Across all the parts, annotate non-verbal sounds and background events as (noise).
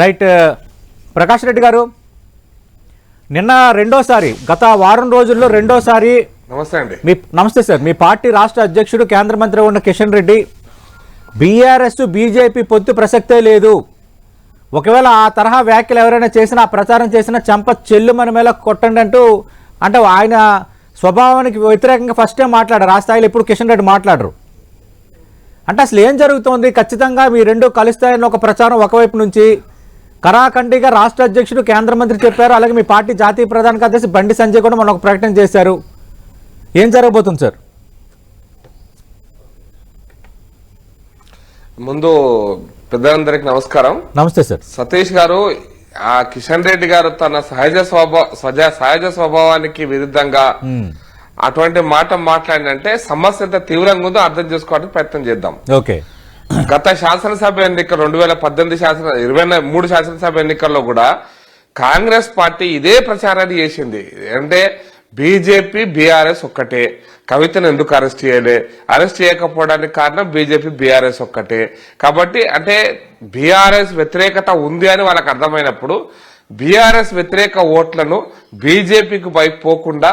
Right Prakash Reddy గారు నిన్న రెండోసారి గత వారం రోజుల్లో రెండోసారి నమస్తే అండి. మీ నమస్తే సార్ మీ పార్టీ రాష్ట్ర అధ్యక్షుడు కేంద్ర మంత్రి ఉన్న కిషన్ రెడ్డి బీఆర్ఎస్ బీజేపీ పొత్తు ప్రసక్తే లేదు. ఒకవేళ ఆ తరహా వ్యాఖ్యలు ఎవరైనా చేసినా ఆ ప్రచారం చేసినా చెంప చెల్లు మన మీద కొట్టండి అంటూ అంటే ఆయన స్వభావానికి వ్యతిరేకంగా ఫస్ట్ టైం మాట్లాడారు. ఆ స్థాయిలో ఇప్పుడు కిషన్ రెడ్డి మాట్లాడరు. అంటే అసలు ఏం జరుగుతోంది? ఖచ్చితంగా మీ రెండు కలుస్తాయని ఒక ప్రచారం ఒకవైపు నుంచి కరాఖండిగా రాష్ట్ర అధ్యక్షుడు కేంద్ర మంత్రి చెప్పారు. అలాగే మీ పార్టీ జాతీయ ప్రధాన కార్యదర్శి బండి సంజయ్ కూడా మొన్న ఒక ప్రకటన చేశారు. ఏం జరగబోతుంది సార్? ముందు పెద్దలందరికి నమస్కారం. నమస్తే సార్. సతీష్ గారు ఆ కిషన్ రెడ్డి గారు తన సహజ స్వభావ సహజ- సహజ స్వభావానికి విరుద్ధంగా అటువంటి మాట మాట్లాడినంటే సమస్య ఎంత తీవ్రంగా ఉందో అర్థం చేసుకోవడానికి ప్రయత్నం చేద్దాం. ఓకే. గత శాసనసభ ఎన్నికలు రెండు వేల పద్దెనిమిది శాసన ఇరవై మూడు శాసనసభ ఎన్నికల్లో కూడా కాంగ్రెస్ పార్టీ ఇదే ప్రచారాన్ని చేసింది. అంటే బీజేపీ బీఆర్ఎస్ ఒక్కటే. కవితను ఎందుకు అరెస్ట్ చేయలే? అరెస్ట్ చేయకపోవడానికి కారణం బీజేపీ బీఆర్ఎస్ ఒక్కటే. కాబట్టి అంటే బీఆర్ఎస్ వ్యతిరేకత ఉంది అని వాళ్ళకి అర్థమైనప్పుడు బీఆర్ఎస్ వ్యతిరేక ఓట్లను బీజేపీకి వైపు పోకుండా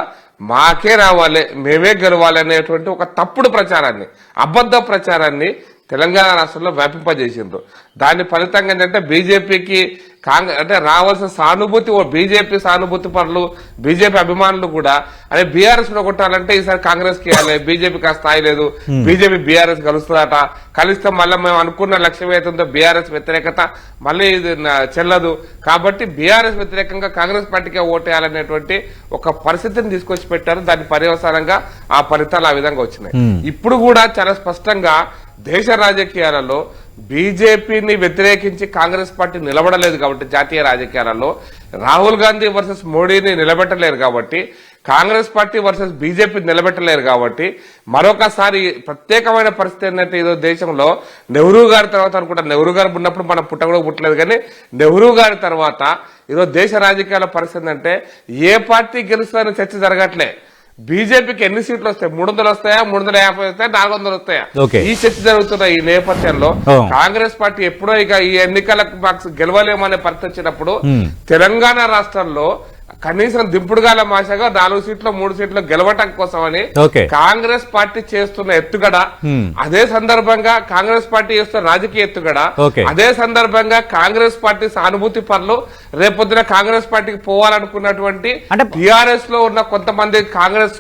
మాకే రావాలి మేమే గెలవాలి అనేటువంటి ఒక తప్పుడు ప్రచారాన్ని అబద్ధ ప్రచారాన్ని తెలంగాణ రాష్ట్రంలో వ్యాపింపజేసిండ్రు. దాని ఫలితంగా ఏంటంటే బీజేపీకి కాంగ్రెస్ అంటే రావాల్సిన సానుభూతి బీజేపీ సానుభూతి పనులు బీజేపీ అభిమానులు కూడా అదే బీఆర్ఎస్లో కొట్టాలంటే ఈసారి కాంగ్రెస్కి బీజేపీకి ఆ స్థాయి లేదు బీజేపీ బీఆర్ఎస్ కలుస్తుందట కలిస్తే మళ్ళీ మేము అనుకున్న లక్ష్యం ఏతుందో బీఆర్ఎస్ వ్యతిరేకత మళ్ళీ ఇది చెల్లదు. కాబట్టి బీఆర్ఎస్ వ్యతిరేకంగా కాంగ్రెస్ పార్టీకే ఓటేయాలనేటువంటి ఒక పరిస్థితిని తీసుకొచ్చి పెట్టారు. దాని పర్యవసానంగా ఆ ఫలితాలు ఆ విధంగా వచ్చినాయి. ఇప్పుడు కూడా చాలా స్పష్టంగా దేశ రాజకీయాలలో బీజేపీని వ్యతిరేకించి కాంగ్రెస్ పార్టీ నిలబడలేదు కాబట్టి జాతీయ రాజకీయాలలో రాహుల్ గాంధీ వర్సెస్ మోడీని నిలబెట్టలేరు కాబట్టి కాంగ్రెస్ పార్టీ వర్సెస్ బీజేపీ నిలబెట్టలేరు కాబట్టి మరొకసారి ప్రత్యేకమైన పరిస్థితి ఏంటంటే ఏదో దేశంలో నెహ్రూ గారి తర్వాత అనుకుంటా నెహ్రూ గారు ఉన్నప్పుడు మనం పుట్ట కూడా పుట్టలేదు కానీ నెహ్రూ గారి తర్వాత ఏదో దేశ రాజకీయాల పరిస్థితి ఏంటంటే ఏ పార్టీ గెలుస్తుందనే చర్చ జరగట్లే. బీజేపీకి ఎన్ని సీట్లు వస్తాయి మూడు వందలు వస్తాయా మూడు వందల యాభై వస్తాయా నాలుగు వందలు వస్తాయా. ఈ చర్చ జరుగుతున్న ఈ నేపథ్యంలో. కాంగ్రెస్ పార్టీ ఎప్పుడో ఇక ఈ ఎన్నికలకు మాకు గెలవలేమనే పరిస్థితి వచ్చినప్పుడు. తెలంగాణ రాష్ట్రంలో కనీసం దింపుడుగాల మాషగా నాలుగు సీట్లు మూడు సీట్లు గెలవటం కోసమని Okay. కాంగ్రెస్ పార్టీ చేస్తున్న ఎత్తుగడ. అదే సందర్భంగా కాంగ్రెస్ పార్టీ చేస్తున్న రాజకీయ ఎత్తుగడ. అదే సందర్భంగా కాంగ్రెస్ పార్టీ సానుభూతి పనులు రేపొద్దున కాంగ్రెస్ పార్టీకి పోవాలనుకున్నటువంటి టిఆర్ఎస్లో ఉన్న కొంతమంది కాంగ్రెస్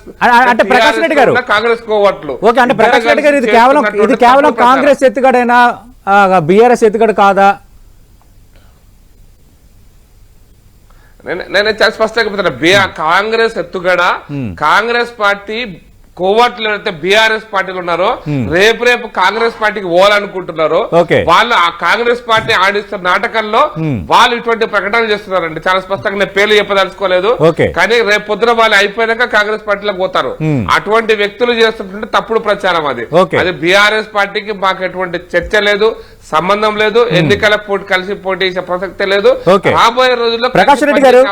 అంటే ప్రకాష్ రెడ్డి గారు. కాంగ్రెస్ కోవట్లు అంటే ప్రకాష్ రెడ్డి గారు ఇది కేవలం ఇది కేవలం కాంగ్రెస్ ఎత్తుగడైనా బీఆర్ఎస్ ఎత్తుగడ కాదా నేను- నేను చాలా స్పష్టంగా చెప్తున్నా. కాంగ్రెస్ ఎత్తుగడ కాంగ్రెస్ పార్టీ కోవట్లు అయితే బీఆర్ఎస్ పార్టీలు ఉన్నారో రేపు రేపు కాంగ్రెస్ పార్టీకి పోవాలనుకుంటున్నారో. వాళ్ళు ఆ కాంగ్రెస్ పార్టీ ఆడిస్తున్న నాటకంలో వాళ్ళు ఇటువంటి ప్రకటనలు చేస్తున్నారండి చాలా స్పష్టంగా నేను పేర్లు చెప్పదలుచుకోలేదు. కానీ రేపు పొద్దున వాళ్ళు అయిపోయాక కాంగ్రెస్ పార్టీలోకి పోతారు అటువంటి వ్యక్తులు చేస్తుంటే తప్పుడు ప్రచారం అది. అది బీఆర్ఎస్ పార్టీకి మాకు ఎటువంటి చర్చ లేదు సంబంధం లేదు ఎన్నికల పోటీ కలిసి పోటీ చేసే ప్రసక్తే లేదు. రాబోయే రోజుల్లో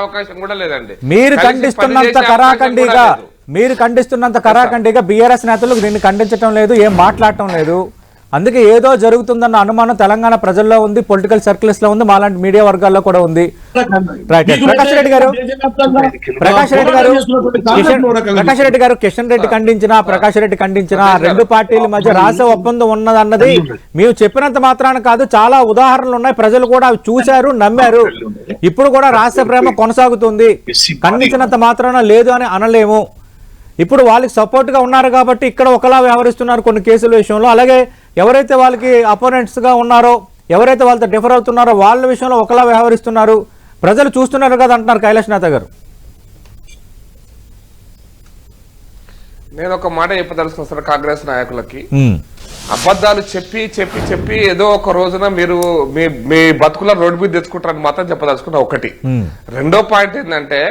అవకాశం కూడా లేదండి మీరు ఖండిస్తున్నంత కరాఖండిగా. మీరు ఖండిస్తున్నంత కరాఖండిగా బీఆర్ఎస్ నేతలు దీన్ని ఖండించడం లేదు ఏం మాట్లాడటం లేదు. అందుకే ఏదో జరుగుతుందన్న అనుమానం తెలంగాణ ప్రజల్లో ఉంది పొలిటికల్ సర్కిల్స్లో ఉంది మాలాంటి మీడియా వర్గాల్లో కూడా ఉంది. ప్రకాష్ రెడ్డి గారు ప్రకాష్ రెడ్డి గారు ప్రకాష్ రెడ్డి గారు కిషన్ రెడ్డి ఖండించిన ప్రకాష్ రెడ్డి ఖండించిన రెండు పార్టీల మధ్య రాసే ఒప్పందం ఉన్నదన్నది మేము చెప్పినంత మాత్రాన కాదు చాలా ఉదాహరణలు ఉన్నాయి ప్రజలు కూడా చూశారు నమ్మారు. ఇప్పుడు కూడా రాష్ట్ర ప్రేమ కొనసాగుతుంది. ఖండించినంత మాత్రాన లేదు అని అనలేము. ఇప్పుడు వాళ్ళకి సపోర్ట్గా ఉన్నారు కాబట్టి ఇక్కడ ఒకలా వ్యవహరిస్తున్నారు కొన్ని కేసుల విషయంలో. అలాగే ఎవరైతే వాళ్ళకి అపోనెంట్స్గా ఉన్నారో ఎవరైతే వాళ్ళతో డిఫర్ అవుతున్నారో వాళ్ళ విషయంలో ఒకలా వ్యవహరిస్తున్నారు. ప్రజలు చూస్తున్నారు కదా అంటున్నారు కైలాష్ నాథ్ గారు. నేను ఒక మాట చెప్పదలుచుకున్నాను సార్ కాంగ్రెస్ నాయకులకి. అబద్ధాలు చెప్పి చెప్పి చెప్పి ఏదో ఒక రోజున మీరు మీ మీ బతుకుల రోడ్డు మీద తెచ్చుకుంటారని మాత్రం చెప్పదలుచుకున్నా ఒకటి. రెండో పాయింట్ ఏంటంటే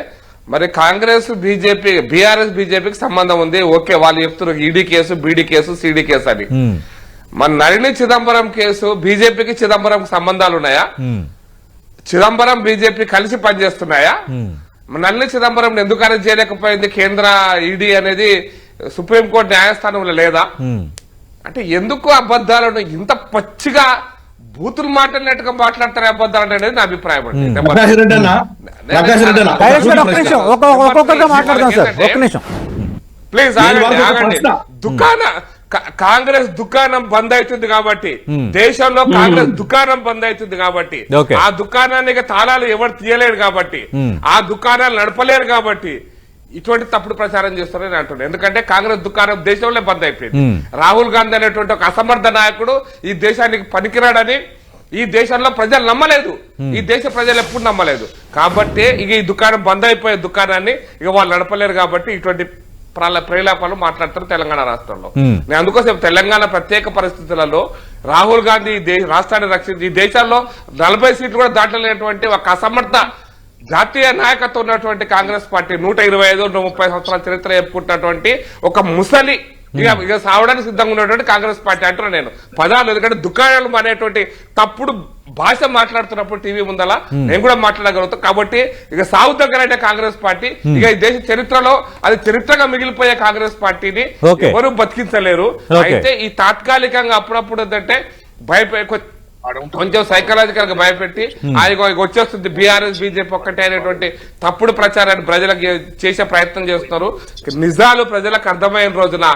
మరి కాంగ్రెస్ బీజేపీ బీఆర్ఎస్ బీజేపీకి సంబంధం ఉంది. ఓకే వాళ్ళు చెప్తున్నారు ED case BD case CD case అని. మన నళిని చిదంబరం కేసు బీజేపీకి చిదంబరం సంబంధాలు ఉన్నాయా? చిదంబరం బీజేపీ కలిసి పనిచేస్తున్నాయా. నల్లి చిదంబరం ఎందుకు అరెస్ట్ చేయలేకపోయింది? కేంద్ర ఈడీ అనేది సుప్రీంకోర్టు న్యాయస్థానంలో లేదా. అంటే ఎందుకు అబద్ధాలను ఇంత పచ్చిగా బూతులు మాట్లాడినట్టుగా మాట్లాడతారు అబద్ధాలు అనేది నా అభిప్రాయం అండి. ప్లీజ్ ఆగండి ఆగండి. దుకాణ కాంగ్రెస్ దుకాణం బంద్ అవుతుంది కాబట్టి దేశంలో కాంగ్రెస్ దుకాణం బంద్ అవుతుంది కాబట్టి. ఆ దుకాణానికి తాళాలు ఎవరు తీయలేరు కాబట్టి ఆ దుకాణాలు నడపలేరు కాబట్టి ఇటువంటి తప్పుడు ప్రచారం చేస్తారని అంటున్నాను ఎందుకంటే కాంగ్రెస్ దుకాణం దేశంలో బంద్ అయిపోయింది. రాహుల్ గాంధీ అనేటువంటి ఒక అసమర్థ నాయకుడు ఈ దేశానికి పనికిరాడని ఈ దేశంలో ప్రజలు నమ్మలేదు. ఈ దేశ ప్రజలు ఎప్పుడు నమ్మలేదు. కాబట్టి ఇక ఈ దుకాణం బంద్ అయిపోయే దుకాణాన్ని ఇక వాళ్ళు నడపలేరు కాబట్టి ఇటువంటి ప్రల- ప్రేలాపాలు మాట్లాడతారు తెలంగాణ రాష్ట్రంలో. నేను అందుకోసం తెలంగాణ ప్రత్యేక పరిస్థితులలో రాహుల్ గాంధీ రాష్ట్రాన్ని రక్షించి ఈ దేశాల్లో నలభై సీట్లు కూడా దాటలేనటువంటి ఒక అసమర్థ జాతీయ నాయకత్వం ఉన్నటువంటి కాంగ్రెస్ పార్టీ నూట ఇరవై ఐదు నూట ముప్పై సంవత్సరాల చరిత్ర చెప్పుకుంటున్నటువంటి ఒక ముసలి ఇక ఇక సావడానికి సిద్ధంగా ఉన్నటువంటి కాంగ్రెస్ పార్టీ అంటున్నాను నేను. పదాలు ఎందుకంటే దుకాణాలు అనేటువంటి తప్పుడు భాష మాట్లాడుతున్నప్పుడు టీవీ ముందల నేను కూడా మాట్లాడగలుగుతాం. కాబట్టి ఇక సాగు దగ్గరైన కాంగ్రెస్ పార్టీ ఇక ఈ దేశ చరిత్రలో అది చరిత్రగా మిగిలిపోయే కాంగ్రెస్ పార్టీని. ఎవరు బతికించలేరు. అయితే ఈ తాత్కాలికంగా అప్పుడప్పుడు ఏంటంటే భయపడే కొంచెం సైకలాజికల్గా భయపెట్టి ఆయన వచ్చేస్తుంది బీఆర్ఎస్ బీజేపీ ఒక్కటే అనేటువంటి తప్పుడు ప్రచారాన్ని ప్రజలకు చేసే ప్రయత్నం చేస్తున్నారు. నిజాలు ప్రజలకు అర్థమైన రోజున.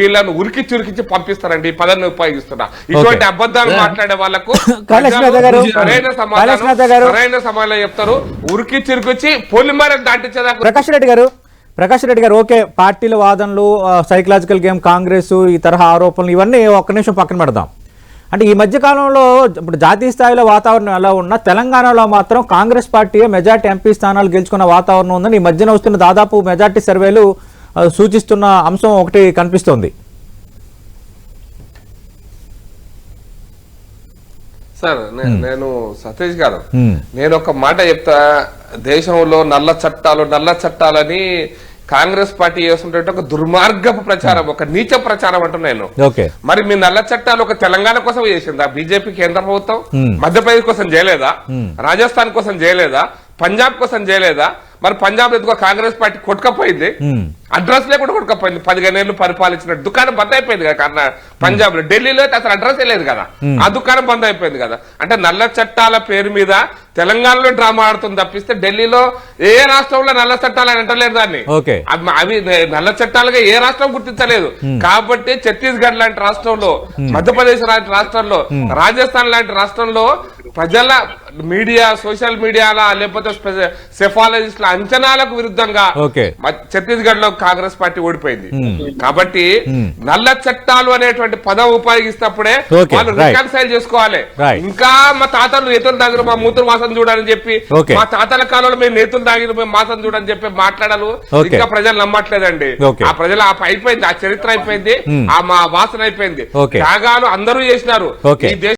వీళ్ళను ఉరికి చురికించి పంపిస్తారండి. ఈ పదాన్ని ఉపయోగిస్తున్నా. ఇటువంటి అబద్ధాలు మాట్లాడే వాళ్ళకు (laughs) సరైన సమాధానం. సరైన సమాధానం చెప్తారు. ఉరికి చిరికొచ్చి పొలిమరని దాటించేదాకా ప్రకాష్ రెడ్డి గారు ప్రకాష్ రెడ్డి గారు ఓకే పార్టీల వాదనలు సైకలాజికల్ గేమ్ కాంగ్రెస్ ఈ తరహా ఆరోపణలు ఇవన్నీ ఒక్క నిమిషం పక్కన పెడదాం. అంటే ఈ మధ్య కాలంలో ఇప్పుడు జాతీయ స్థాయిలో వాతావరణం ఎలా ఉన్నా తెలంగాణలో మాత్రం కాంగ్రెస్ పార్టీ మెజార్టీ ఎంపీ స్థానాలు గెలుచుకున్న వాతావరణం ఉందని ఈ మధ్యన వస్తున్న దాదాపు మెజార్టీ సర్వేలు సూచిస్తున్న అంశం ఒకటి కనిపిస్తోంది. సార్ నేను సతీష్ గారు. నేను ఒక మాట చెప్తా దేశంలో నల్ల చట్టాలు నల్ల చట్టాలని కాంగ్రెస్ పార్టీ చేస్తుంటే ఒక దుర్మార్గపు ప్రచారం ఒక నీచ ప్రచారం అంటున్నా నేను. ఓకే. మరి మీ నల్ల చట్టాలు ఒక తెలంగాణ కోసం చేసిందా? బీజేపీ కేంద్ర ప్రభుత్వం? మధ్యప్రదేశ్ కోసం చేయలేదా? రాజస్థాన్ కోసం చేయలేదా? పంజాబ్ కోసం చేయలేదా? మరి పంజాబ్ ఎందుకో కాంగ్రెస్ పార్టీ కొట్టుకపోయింది? అడ్రస్ లేకుండా కొట్టుకపోయింది. పదిహేను ఏళ్ళు పరిపాలించిన దుకాణం బంద్ అయిపోయింది కదా కర్ణా పంజాబ్లో ఢిల్లీలో అయితే అసలు అడ్రస్ లేదు కదా. ఆ దుకాణం బంద్ అయిపోయింది కదా. అంటే నల్ల చట్టాల పేరు మీద తెలంగాణలో డ్రామా ఆడుతుంది తప్పిస్తే ఢిల్లీలో ఏ రాష్ట్రంలో నల్ల చట్టాలు అని అంటలేదు దాన్ని. అవి నల్ల చట్టాలుగా ఏ రాష్ట్రం గుర్తించలేదు. కాబట్టి ఛత్తీస్గఢ్ లాంటి రాష్ట్రంలో మధ్యప్రదేశ్ లాంటి రాష్ట్రంలో రాజస్థాన్ లాంటి రాష్ట్రంలో ప్రజల మీడియా సోషల్ మీడియాల లేకపోతే సెఫాలజిస్ట్ల అంచనాలకు విరుద్ధంగా ఛత్తీస్గఢ్లో కాంగ్రెస్ పార్టీ ఓడిపోయింది కాబట్టి నల్ల చట్టాలు అనేటువంటి పదం వాళ్ళు రైట్. రికన్సైల్ చేసుకోవాలి. ఇంకా మా తాతలు నేతలు దగ్గర మా మూతులు మాసం చూడని చెప్పి. మా తాతల కాలంలో మేము నేతలు దాగిన మేము మాసం చూడని చెప్పి మాట్లాడాలి. ఇంకా ప్రజలు నమ్మట్లేదండి. ఆ ప్రజలు అయిపోయింది ఆ చరిత్ర అయిపోయింది ఆ మా వాసన అయిపోయింది. త్యాగాలు అందరూ చేసినారు. ఈ దేశ